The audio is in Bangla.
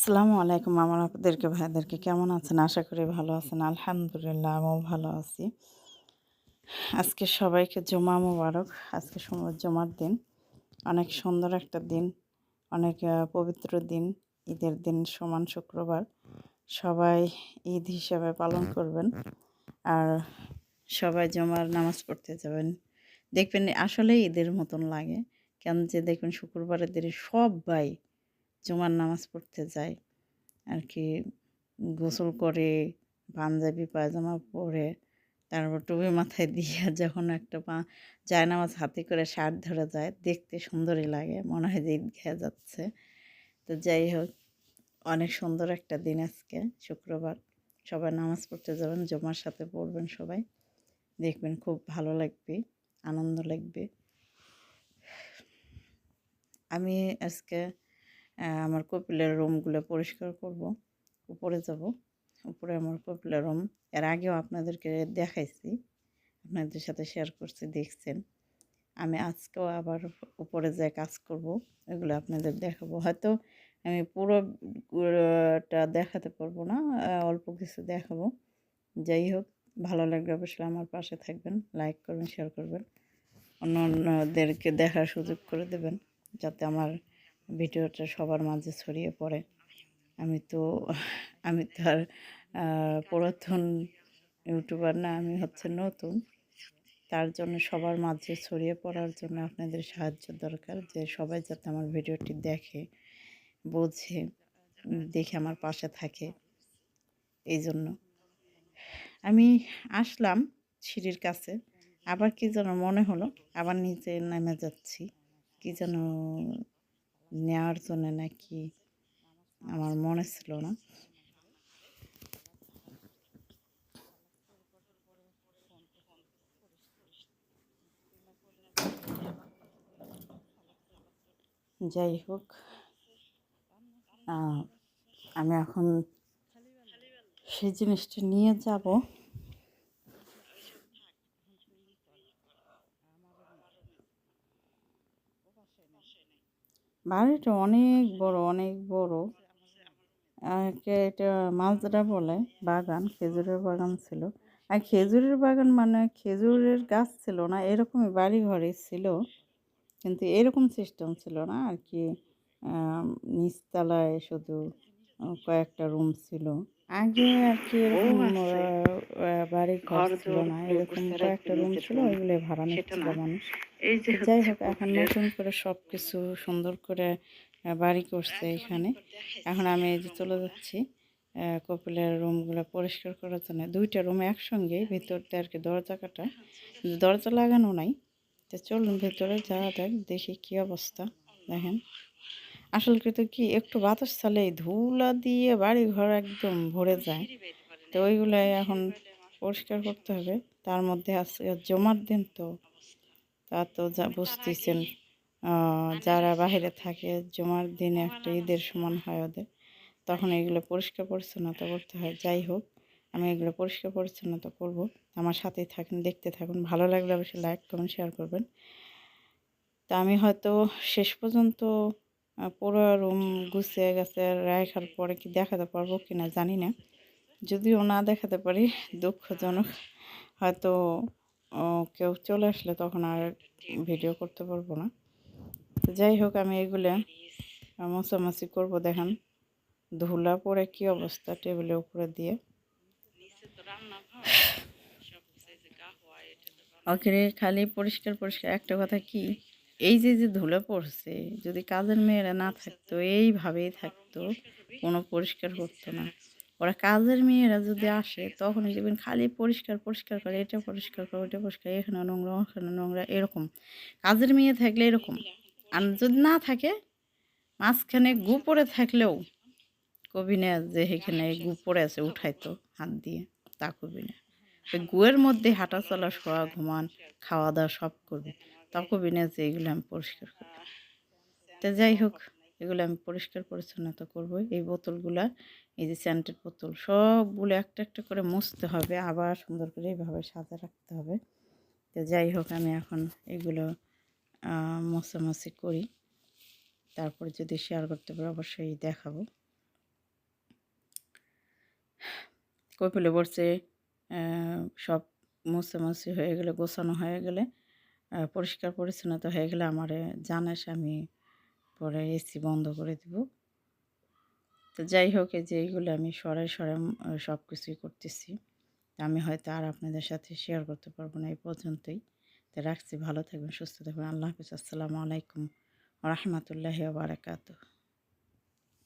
আসসালামু আলাইকুম আমার আপনাদেরকে, ভাইদেরকে কেমন আছেন? আশা করি ভালো আছেন। আলহামদুলিল্লাহ, আমিও ভালো আছি। আজকে সবাইকে জমা মোবারক। আজকে জমার দিন। অনেক সুন্দর একটা দিন, অনেক পবিত্র দিন, ঈদের দিন সমান শুক্রবার। সবাই ঈদ হিসাবে পালন করবেন আর সবাই জমার নামাজ পড়তে যাবেন। দেখবেন আসলে ঈদের মতন লাগে। কেন যে দেখবেন শুক্রবারের দিনে সবাই জুমার নামাজ পড়তে যায় আর কি গোসল করে, পাঞ্জাবি পায়জামা পরে, তারপর টুপি মাথায় দিয়ে যখন একটা পা যায় নামাজ হাতে করে শার্ট ধরে যায়, দেখতে সুন্দরই লাগে, মনে হয় যে ঈদ খেয়ে যাচ্ছে। তো যাই হোক, অনেক সুন্দর একটা দিন আজকে, শুক্রবার। সবাই নামাজ পড়তে যাবেন, জমার সাথে পড়বেন সবাই। দেখবেন খুব ভালো লাগবে, আনন্দ লাগবে। আমি আজকে আমার কপিলের রুমগুলো পরিষ্কার করব। উপরে যাব। উপরে আমার কপিলের রুম। এর আগেও আপনাদেরকে দেখাইছি। আপনাদের সাথে শেয়ার করছি, দেখছেন। আমি আজকেও আবার উপরে যাই কাজ করব। এগুলো আপনাদের দেখাবো। হয়তো আমি পুরোটা দেখাতে পারব না অল্প কিছু দেখাবো। যাই হোক, ভালো লাগলে অবশ্যই আমার পাশে থাকবেন লাইক করবেন শেয়ার করবেন। অন্য অন্যদেরকে দেখার সুযোগ করে দেবেন, যাতে আমার ভিডিওটা সবার মাঝে ছড়িয়ে পড়ে। আমি তো আমি তো আর পুরাতন ইউটিউবার না, আমি হচ্ছে নতুন। তার জন্য সবার মাঝে ছড়িয়ে পড়ার জন্য আপনাদের সাহায্য দরকার, যে সবাই যাতে আমার ভিডিওটি দেখে, বোঝে দেখে আমার পাশে থাকে। এই জন্য। আমি আসলাম সিঁড়ির কাছে, আবার কি যেন মনে হলো, আবার নিচে নেমে যাচ্ছি। কি যেন নেওয়ার জন্য নাকি আমার মনে ছিল না। যাই হোক আমি এখন সেই জিনিসটা নিয়ে যাব। বাড়িটা অনেক বড় অনেক বড়। আর কে এটা মাছরা বলে, বাগান, খেজুরের বাগান ছিল। আর খেজুরের বাগান মানে খেজুরের গাছ ছিল না, এরকমই বাড়ি ঘরে ছিল। কিন্তু এরকম সিস্টেম ছিল না আর কি। নিচতলায় শুধু কয়েকটা রুম ছিল। আগে আর কি এরকম আহ, বাড়ি ঘর ছিল না এরকম কয়েকটা রুম ছিল ওইগুলো ভাড়া নিচ্ছিল মানুষ। এই যে যাই হোক এখন নতুন করে সব কিছু সুন্দর করে বাড়ি করছে এখানে। এখন আমি এই যে চলে যাচ্ছি কপিলের রুমগুলো পরিষ্কার করার জন্য। দুইটা রুম একসঙ্গে ভিতর দিয়ে আর কি দরজা কাটা। দরজা লাগানো নাই। তো চলুন ভেতরে যাওয়া যাক দেখি কি অবস্থা। দেখেন। আসলে কিন্তু কি? একটু বাতাস চালে ধুলা দিয়ে বাড়ি ঘর একদম ভরে যায়। তো ওইগুলাই এখন পরিষ্কার করতে হবে। তার মধ্যে আজকে জমার দিন তো। তা তো যা বুঝতেছেন যারা বাইরে থাকে জমার দিনে একটা ঈদের সমান হয় ওদের। তখন এগুলো পরিষ্কার পরিচ্ছন্নতা করতে হয়। যাই হোক আমি এগুলো পরিষ্কার পরিচ্ছন্নতা করব। আমার সাথেই থাকুন দেখতে থাকুন। ভালো লাগলে অবশ্যই লাইক কমেন্ট শেয়ার করবেন। তা আমি হয়তো শেষ পর্যন্ত পুরো রুম গুছিয়ে গেছে রাখার পরে কি দেখাতে পারব কি না জানি না। যদিও না দেখাতে পারি, দুঃখজনক। হয়তো কেউ চলে আসলে তখন আর ভিডিও করতে পারব না। তো যাই হোক, আমি এগুলো মোছামাছি করব দেখেন। ধুলা পরে কি অবস্থা টেবিলের উপরে দিয়ে। ওখানে খালি পরিষ্কার পরিষ্কার একটা কথা কি? এই যে যে ধুলো পড়ছে, যদি কাজের মেয়েরা না থাকতো, এইভাবেই থাকতো, কোনো পরিষ্কার করতো না। ওরা কাজের মেয়েরা যদি আসে, তখন দেখবেন খালি পরিষ্কার পরিষ্কার করে, এটা পরিষ্কার করে ওটা পরিষ্কার, এখানে নোংরা, ওখানে নোংরা, এরকম। কাজের মেয়ে থাকলে এরকম। আর যদি না থাকে, মাঝখানে গু পড়ে থাকলেও কবি না যে এখানে গু পড়ে আছে, উঠাইতো হাত দিয়ে, তা কবি না। ওই গুয়ের মধ্যে হাঁটা চলা, শোয়া, ঘুমান খাওয়া দাওয়া সব করবে। তা কবি না যে এগুলো আমি পরিষ্কার করব তো যাই হোক, এগুলো আমি পরিষ্কার পরিচ্ছন্নতা করব এই বোতলগুলা, এই যে স্যান্টের বোতল, সবগুলো একটা একটা করে মুছতে হবে, আবার সুন্দর করে এইভাবে সাজা রাখতে হবে। তো যাই হোক, আমি এখন এগুলো মোছামাছি করি। তারপর যদি শেয়ার করতে পারি, অবশ্যই দেখাবো। কপিলে পড়ছে? সব মুছে হয়ে গেলে, গোছানো হয়ে গেলে পরিষ্কার পরিচ্ছন্নতা হয়ে গেলে আমার জানাস, আমি পরে এসি বন্ধ করে দিব। তো যাই হোক যে এইগুলো আমি সরাই সরাই সব কিছুই করতেছি। আমি হয়তো আর আপনাদের সাথে শেয়ার করতে পারব না, এই পর্যন্তই। তো রাখছি, ভালো থাকবেন, সুস্থ থাকবেন। আল্লাহ হাফিজ, আসসালামু আলাইকুম রহমতুল্লাহ বারাকাতুহ।